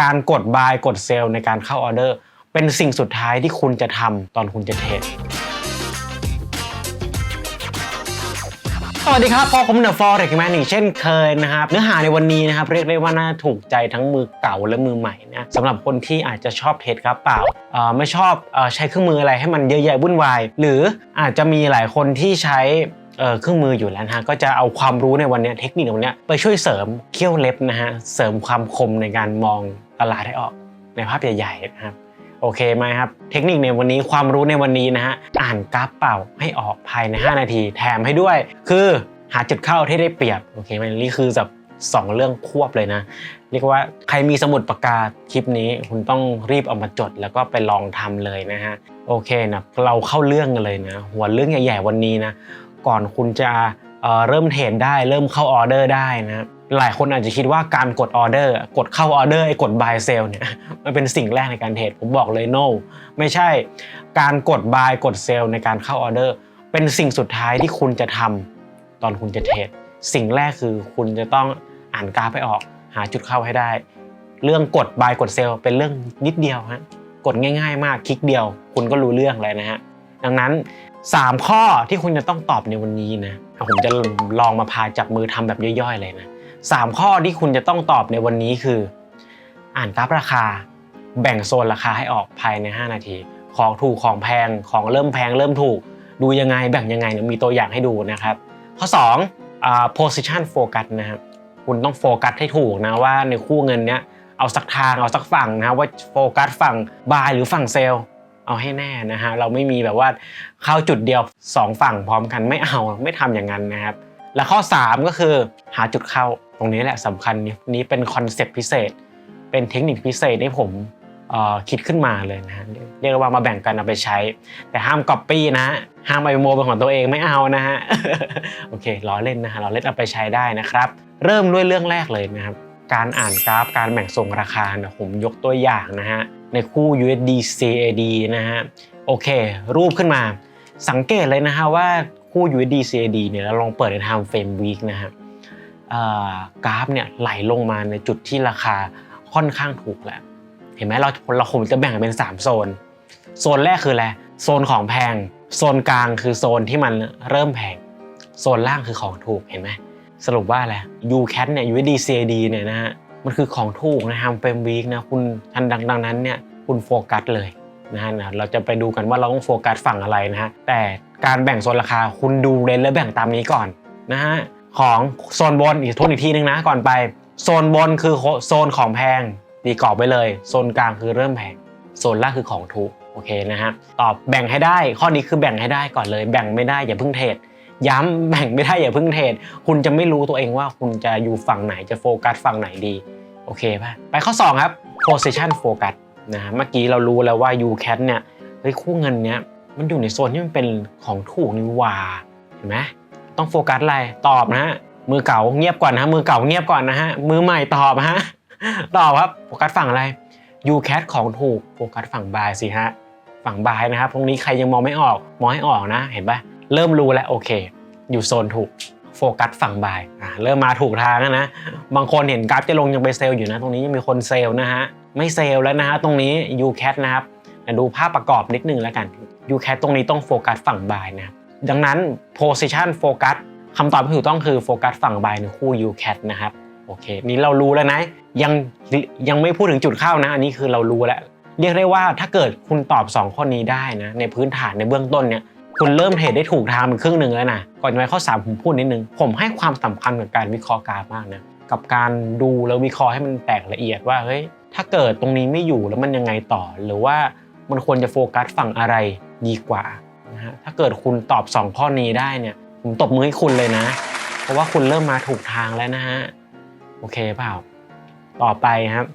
การกด buy กด sell ในการเข้าออเดอร์ เป็นสิ่งสุดท้ายที่คุณจะทำตอนคุณจะเทรดสวัสดีครับพอผมเดอะฟอร์เรกแมนอีกเช่นเคยนะครับ เนื้อหาในวันนี้นะครับ เรียกได้ว่าน่าถูกใจทั้งมือเก่าและมือใหม่นะสำหรับคนที่อาจจะชอบเทรดครับเปล่าไม่ชอบอใช้เครื่องมืออะไรให้มันเยอะแยะวุ่นวาย หรืออาจจะมีหลายคนที่ใช้เครื่องมืออยู่แล้วนะฮะก็จะเอาความรู้ในวันนี้เทคนิคในวันนี้ไปช่วยเสริมเขี้ยวเล็บนะฮะเสริมความคมในการมอง ตลาดให้ออกในภาพใหญ่ๆนะครับโอเคไหมครับ เทคนิคในวันนี้ความรู้ในวันนี้นะฮะอ่านกราฟเปล่าให้ออกภายใน 5 นาที แถมให้ด้วย คือหาจุดเข้าที่ได้เปรียบโอเคไหมนี่คือแบบสองเรื่องควบเลยนะ เรียกว่าใครมีสมุดปากกาคลิปนี้ คุณต้องรีบเอามาจดแล้วก็ไปลองทำเลยนะฮะโอเคนะเราเข้าเรื่องกันเลยนะ หัวเรื่องใหญ่ๆวันนี้นะ ก่อนคุณจะเเริ่มเทรดได้ เริ่มเข้าออเดอร์ได้นะ หลายคนอาจจะคิดว่าการกดออเดอร์กดเข้าออเดอร์ไอ้กด buy sell เนี่ยมันเป็นสิ่งแรกในการเทรดผมบอกเลย no ไม่ใช่การกด buy กด sell ในการเข้าออเดอร์เป็นสิ่งสุดท้ายที่คุณจะทำตอนคุณจะเทรดสิ่งแรกคือคุณจะต้องอ่านกราฟให้ออก หาจุดเข้าให้ได้ เรื่องกด buy กด sell เป็นเรื่องนิดเดียวฮะกดง่าย ๆ มากคลิกเดียว คุณก็รู้เรื่องเลยนะฮะดังนั้น 3 ข้อที่คุณจะต้องตอบในวันนี้นะผมจะลองมาพาจับมือทำแบบย่อยๆเลยนะ สามข้อที่คุณจะต้องตอบในวันนี้คือ อ่านกราฟราคา แบ่งโซนราคาให้ออกภายใน 5 นาที ของถูกของแพงของเริ่มแพงเริ่มถูก ดูยังไงแบ่งยังไงมีตัวอย่างให้ดูนะครับ ข้อ2อ่า position focus นะครับคุณต้องโฟกัสให้ถูกนะว่าในคู่เงินเนี้ยเอาสักทางเอาสักฝั่งนะว่าโฟกัสฝั่ง buy หรือฝั่ง sell เอาให้แน่นะฮะเราไม่มีแบบว่าเข้าจุดเดียว 2 ฝั่งพร้อมกันไม่เอาไม่ทำอย่างนั้นนะครับ และข้อ 3 ก็คือหาจุดเข้า ตรงนี้แหละสำคัญนี้เป็นคอนเซปต์พิเศษ เป็นเทคนิคพิเศษที่ผมคิดขึ้นมาเลยนะ เรียกว่ามาแบ่งกันเอาไปใช้ แต่ห้ามก๊อปปี้นะ ห้ามไปโมเป็นของตัวเองไม่เอานะฮะ โอเคล้อเล่นนะฮะล้อเล่นเอาไปใช้ได้นะครับ เริ่มด้วยเรื่องแรกเลยนะครับ การอ่านกราฟการแบ่งส่งราคานะผมยกตัวอย่างนะฮะ ในคู่ USD CAD นะฮะ โอเค รูปขึ้นมา สังเกตเลยนะฮะว่าคู่ USD CAD เนี่ยเราลองเปิดใน time frame week นะฮะ กราฟเนี่ยไหลลงมาในจุดที่ราคาค่อนข้างถูกแล้วเห็นไหมเราเราคงจะแบ่งเป็น 3 โซน โซนแรกคืออะไรโซนของแพง โซนกลางคือโซนที่มันเริ่มแพง โซนล่างคือของถูกเห็นไหมสรุปว่าอะไร UCAT เนี่ย USD CAD เนี่ยนะฮะมันคือของถูกนะฮะเฟรมวีคนะคุณทันดังดังนั้นเนี่ยคุณโฟกัสเลยนะฮะเราจะไปดูกันว่าเราต้องโฟกัสฝั่งอะไรนะฮะแต่การแบ่งโซนราคาคุณดูเลนแล้วแบ่งตามนี้ก่อนนะฮะ ของโซนบนอีกทวนอีกทีนึงนะก่อนไป โซนบนคือโซนของแพงตีกรอบไปเลย โซนกลางคือเริ่มแพงโซนล่างคือของถูกโอเคนะฮะตอบแบ่งให้ได้ ข้อนี้คือแบ่งให้ได้ก่อนเลย แบ่งไม่ได้อย่าเพิ่งเทรดย้ำแบ่งไม่ได้อย่าเพิ่งเทรดคุณจะไม่รู้ตัวเองว่าคุณจะอยู่ฝั่งไหนจะโฟกัสฝั่งไหนดีโอเคป่ะไปข้อ 2 ครับ position focus นะฮะเมื่อกี้เรารู้แล้วว่า UCAT เนี่ยเฮ้ยคู่เงินเนี้ยมันอยู่ในโซนที่มันเป็นของถูกนี่ว่าเห็นไหม ต้องโฟกัสอะไรตอบนะฮะมือเก่าเงียบก่อนนะฮะมือเก่าเงียบก่อนนะฮะมือใหม่ตอบฮะตอบครับโฟกัสฝั่งอะไร UCAT ของถูกโฟกัสฝั่งบายสิฮะฝั่งบายนะครับตรงนี้ใครยังมองไม่ออกมองให้ออกนะ เห็นปะเริ่มรู้แล้วโอเค อยู่โซนถูกโฟกัสฝั่งบายอะเริ่มมาถูกทางแล้วนะ บางคนเห็นกราฟจะลงยังไปเซลล์อยู่นะ ตรงนี้ยังมีคนเซลล์นะฮะไม่เซลล์แล้วนะฮะตรงนี้ UCAT นะครับดูภาพประกอบนิดนึงแล้วกัน UCAT ตรงนี้ต้องโฟกัสฝั่งบายนะครับ ดังนั้น position focus คำตอบที่ถูกต้องคือโฟกัสฝั่งบายในคู่ UCAT นะครับโอเค นี่เรารู้แล้วนะ ยังยังไม่พูดถึงจุดเข้านะ อันนี้คือเรารู้แล้ว เรียกได้ว่าถ้าเกิดคุณตอบ 2 ข้อนี้ได้นะ ในพื้นฐานในเบื้องต้นเนี่ยคุณเริ่มเทรดได้ถูกทางเป็นครึ่งหนึ่งแล้วนะก่อนจะไปข้อ 3 ผมพูดนิดนึง ผมให้ความสำคัญกับการวิเคราะห์กราฟมากนะกับการดูแล้ววิเคราะห์ให้มันแตกละเอียดว่าเฮ้ยถ้าเกิดตรงนี้ไม่อยู่แล้วมันยังไงต่อ หรือว่ามันควรจะโฟกัสฝั่งอะไรดีกว่า นะฮะถ้าเกิดคุณตอบ 2 ข้อนี้ได้เนี่ยผมตบมือให้คุณเลยนะ เพราะว่าคุณเริ่มมาถูกทางแล้วนะฮะโอเคเปล่า ต่อไปครับ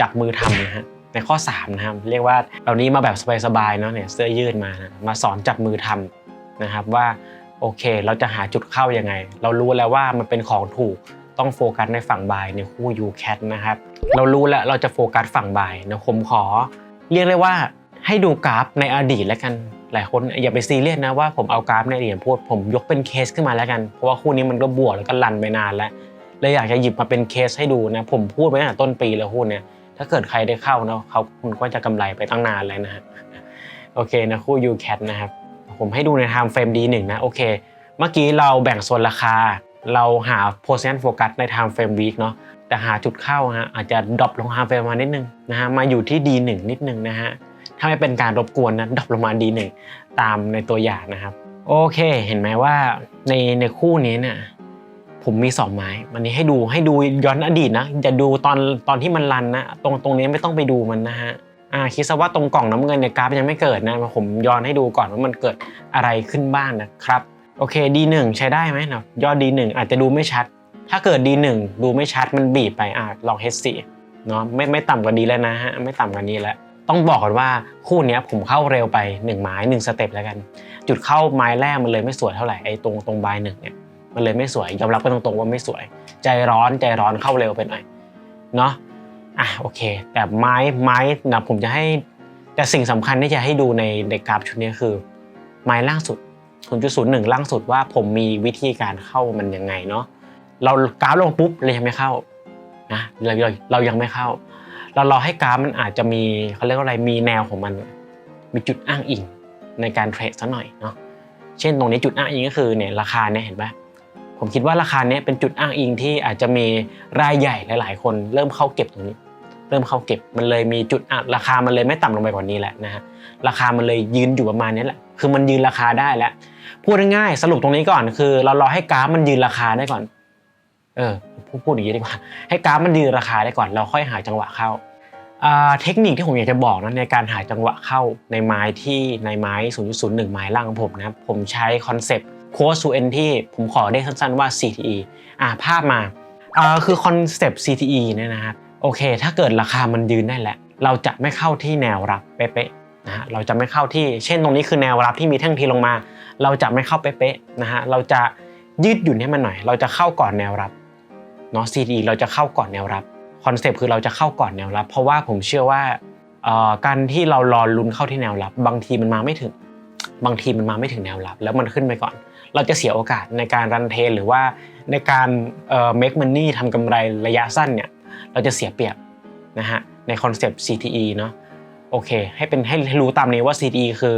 จับมือทำนะฮะในข้อ3นะครับเรียกว่าเรานี้มาแบบสบายๆเนาะเนี่ยเสื้อยืดมานะมาสอนจับมือทำนะครับว่าโอเค เราจะหาจุดเข้ายังไง เรารู้แล้วว่ามันเป็นของถูกต้องโฟกัสในฝั่งบายในคู่ UCAT นะครับเรารู้แล้วเราจะโฟกัสฝั่งบายนะผมขอ เรียกได้ว่าให้ดูกราฟในอดีตแล้วกัน หลายคนอย่าไปซีเรียสนะว่าผมเอากราฟในอดีตมาพูดผมยกเป็นเคสขึ้นมาแล้วกัน เพราะว่าคู่นี้มันก็บวกแล้วก็รันไปนานแล้วเลยอยากจะหยิบมาเป็นเคสให้ดูนะ ผมพูดไว้ตั้งแต่ต้นปีแล้วหุ้นเนี่ยถ้าเกิดใครได้เข้าเนาะเขาคุณก็จะกำไรไปตั้งนานแล้วนะฮะโอเคนะคู่ UCAT นะครับผมให้ดูใน time frame D1 นะโอเค เมื่อกี้เราแบ่งโซนราคา เราหา position focus ใน time frame week เนาะแต่หาจุดเข้าฮะอาจจะดรอปลง time frame มานิดนึงนะฮะมาอยู่ที่ D1 นิดนึงนะฮะ ถ้าไม่เป็นการรบกวนนะดรอปลงมา D1 ตามในตัวอย่างนะครับ โอเค เห็นไหมว่าในในคู่นี้เนี่ยผมมี2ไม้วันนี้ให้ดูให้ดูย้อนอดีตนะจะดูตอนตอนที่มันรันนะตรงตรงนี้ไม่ต้องไปดูมันนะฮะอ่าคิดซะว่าตรงกล่องน้ำเงินเนี่ยกราฟยังไม่เกิดนะผมย้อนให้ดูก่อนว่ามันเกิดอะไรขึ้นบ้างนะครับโอเค D1 ใช้ได้ไหมนะยอด D1 อาจจะดูไม่ชัด ถ้าเกิด D1 ดูไม่ชัดมันบีบไปอะลอง H4 เนาะไม่ไม่ต่ำกว่านี้แล้วนะฮะไม่ต่ำกว่านี้แล้ว ต้องบอกก่อนว่าคู่นี้ผมเข้าเร็วไป1ไม้1สเต็ปแล้วกัน จุดเข้าไม้แรกมันเลยไม่สวยเท่าไหร่ไอ้ตรงตรงบายหนึ่งเนี่ยมันเลยไม่สวยยอมรับกันตรงๆว่าไม่สวย ใจร้อนใจร้อนเข้าเร็วไปหน่อยเนาะอะโอเค แต่ไม้ไม้นะผมจะให้แต่สิ่งสำคัญที่จะให้ดูในในกราฟชุดนี้คือ ไม้ล่างสุด0.01ล่างสุดว่าผมมีวิธีการเข้ามันยังไงเนาะเรากราฟลงปุ๊บเรายังไม่เข้านะเราเราเรายังไม่เข้า เรารอให้กราฟมันอาจจะมีเขาเรียกว่าอะไรมีแนวของมัน มีจุดอ้างอิงในการเทรดซะหน่อยเนาะเช่นตรงนี้จุดอ้างอิงก็คือเนี่ยราคาเนี่ยเห็นปะผมคิดว่าราคาเนี้ยเป็นจุดอ้างอิงที่อาจจะมีรายใหญ่หลาย ๆ คนเริ่มเข้าเก็บตรงนี้ เริ่มเข้าเก็บมันเลยมีจุดอราคามันเลยไม่ต่ำลงไปกว่านี้แหละนะฮะราคามันเลยยืนอยู่ประมาณนี้แหละคือมันยืนราคาได้แล้วพูดง่ายๆสรุปตรงนี้ก่อนคือ เรารอให้กราฟมันยืนราคาได้ก่อน เออพูดพูดอย่างนี้ดีกว่า ให้กราฟมันยืนราคาได้ก่อนเราค่อยหาจังหวะเข้าเทคนิคที่ผมอยากจะบอกนะในการหาจังหวะเข้าในไม้ที่ในไม้ 0.01 ไม้ล่างของผมนะครับผมใช้คอนเซปต์โค้ดซูเอ็นที่ผมขอได้สั้นๆว่า CTE อ่าภาพมาอ่าคือคอนเซปต์ CTE เนี่ยนะครับโอเค ถ้าเกิดราคามันยืนได้แหละเราจะไม่เข้าที่แนวรับเป๊ะๆนะฮะเราจะไม่เข้าที่เช่นตรงนี้คือแนวรับที่มีแท่งทีลงมา เราจะไม่เข้าเป๊ะๆนะฮะเราจะยืดหยุ่นให้มันหน่อย เราจะเข้าก่อนแนวรับ เนาะ CD เราจะเข้าก่อนแนวรับคอนเซปต์คือเราจะเข้าก่อนแนวรับ เพราะว่าผมเชื่อว่าการที่เรารอลุ้นเข้าที่แนวรับ บางทีมันมาไม่ถึง บางทีมันมาไม่ถึงแนวรับ แล้วมันขึ้นไปก่อน เราจะเสียโอกาสในการรันเทนหรือว่าในการเอ่อ make money ทำกำไรระยะสั้นเนี่ยเราจะเสียเปรียบนะฮะในคอนเซปต์ CTE เนาะโอเค ให้เป็นให้ให้รู้ตามนี้ว่า CTE คือ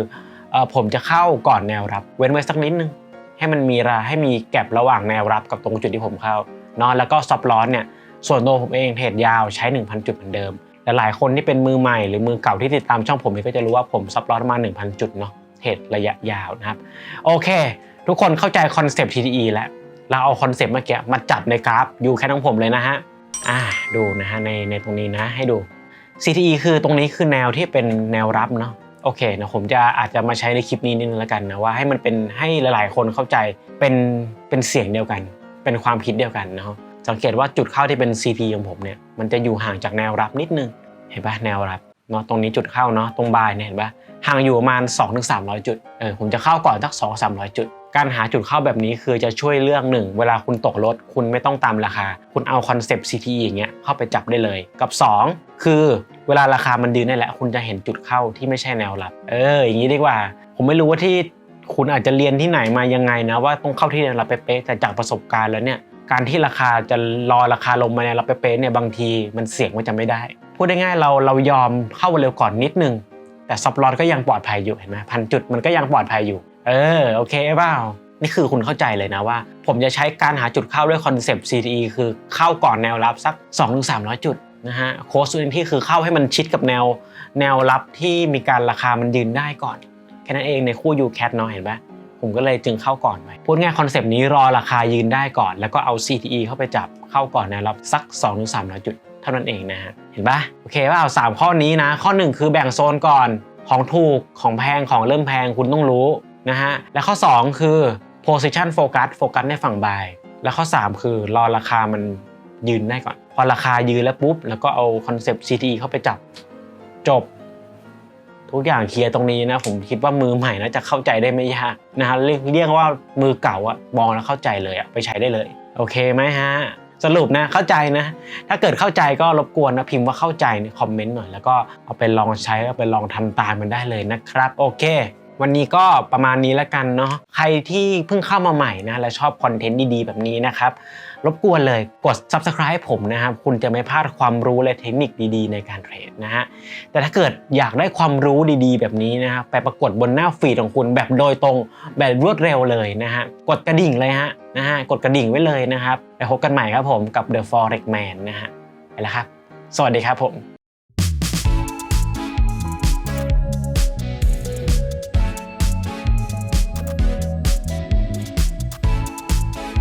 เอ่อผมจะเข้าก่อนแนวรับ เว้นไว้สักนิดนึงให้มันมีราให้มีแกลบระหว่างแนวรับกับตรงจุดที่ผมเข้า เนาะแล้วก็ซับลอสเนี่ยส่วนตัวผมเองเทรดยาวใช้ 1,000 จุดเหมือนเดิมแต่หลายคนที่เป็นมือใหม่หรือมือเก่าที่ติดตามช่องผมเองก็จะรู้ว่าผมซับลอสมา 1,000 จุดเนาะเทรดระยะยาวนะครับโอเค ทุกคนเข้าใจคอนเซปต์ TTE แล้วเราเอาคอนเซปต์เมื่อกี้มาจับในกราฟอยู่แค่ทั้งผมเลยนะฮะอ่าดูนะฮะในในตรงนี้นะให้ดู CTE คือตรงนี้คือแนวที่เป็นแนวรับเนาะโอเคนะผมจะอาจจะมาใช้ในคลิปนี้นิดนึงแล้วกันนะว่าให้มันเป็นให้หลายๆ คนเข้าใจเป็นเป็นเสียงเดียวกัน เป็นความคิดเดียวกันเนาะสังเกตว่าจุดเข้าที่เป็น CT ของผมเนี่ยมันจะอยู่ห่างจากแนวรับนิดนึงเห็นปะแนวรับเนาะตรงนี้จุดเข้าเนาะตรงบายเนี่ยเห็นปะห่างอยู่ประมาณ 2-300 จุดเออผมจะเข้าก่อนสัก2-300 จุด การหาจุดเข้าแบบนี้คือจะช่วยเรื่องหนึ่งเวลาคุณตกรถคุณไม่ต้องตามราคา คุณเอาคอนเซปต์ CTE อย่างเงี้ยเข้าไปจับได้เลยกับ 2 คือเวลาราคามันดีนี่แหละ คุณจะเห็นจุดเข้าที่ไม่ใช่แนวรับ เอออย่างนี้ดีกว่า ผมไม่รู้ว่าที่ คุณอาจจะเรียนที่ไหนมายังไงนะว่าต้องเข้าที่แนรับเป๊ะแต่จากประสบการณ์แล้วเนี่ยการที่ราคาจะรอราคาลงมาในรับเป๊ะเนี่ยบางทีมันเสี่ยงว่าจะไม่ได้ พูดได้ง่ายๆเราเรายอมเข้าเร็วก่อนนิดนึง แต่ซับลอตก็ยังปลอดภัยอยู่เห็นไหมพันจุดมันก็ยังปลอดภัยอยู่ เออโอเคเปล่านี่คือคุณเข้าใจเลยนะว่า ผมจะใช้การหาจุดเข้าด้วยคอนเซปต์ CTE คือเข้าก่อนแนวรับสัก 2-300 จุดนะฮะโค้ชอื่นที่คือเข้าให้มันชิดกับแนว แนวรับที่มีการราคามันยืนได้ก่อน แค่นั้นเองในคู่ UCAT เนาะเห็นปะผมก็เลยจึงเข้าก่อนไปพูดง่ายคอนเซปต์นี้รอราคายืนได้ก่อน แล้วก็เอา CTE เข้าไปจับเข้าก่อนนวรับสัก 2-300จุดเท่านั้นเองนะฮะเห็นปะโอเคว่าเอาสามข้อนี้นะ ข้อหนึ่งคือแบ่งโซนก่อนของถูกของแพงของเริ่มแพงคุณต้องรู้นะฮะและข้อ 2 คือ position focus โฟกัสในฝั่งบายและข้อ 3 คือรอราคามันยืนได้ก่อน พอราคายืนแล้วปุ๊บ แล้วก็เอาคอนเซปต์ CTE เข้าไปจับจบ ทุกอย่างเคลียร์ตรงนี้นะผมคิดว่ามือใหม่นะจะเข้าใจได้ไม่ยากนะฮะเรียกว่ามือเก่าอะมองแล้วเข้าใจเลยอะไปใช้ได้เลย โอเคไหมฮะสรุปนะเข้าใจนะ ถ้าเกิดเข้าใจก็รบกวนนะพิมพ์ว่าเข้าใจในคอมเมนต์หน่อยแล้วก็เอาไปลองใช้เอาไปลองทำตามมันได้เลยนะครับ โอเค วันนี้ก็ประมาณนี้แล้วกันเนาะใครที่เพิ่งเข้ามาใหม่นะและชอบคอนเทนต์ดีๆ แบบนี้นะครับ รบกวนเลยกด subscribe ผมนะครับ คุณจะไม่พลาดความรู้และเทคนิคดีๆ ในการเทรดนะฮะแต่ถ้าเกิดอยากได้ความรู้ดีๆ แบบนี้นะครับไปปรากฏบนหน้าฟีดของคุณแบบโดยตรงแบบรวดเร็วเลยนะฮะกดกระดิ่งเลยฮะนะฮะกดกระดิ่งไว้เลยนะครับไปพบกันใหม่ครับผมกับ The Forex Man นะฮะไปแล้วครับ สวัสดีครับผม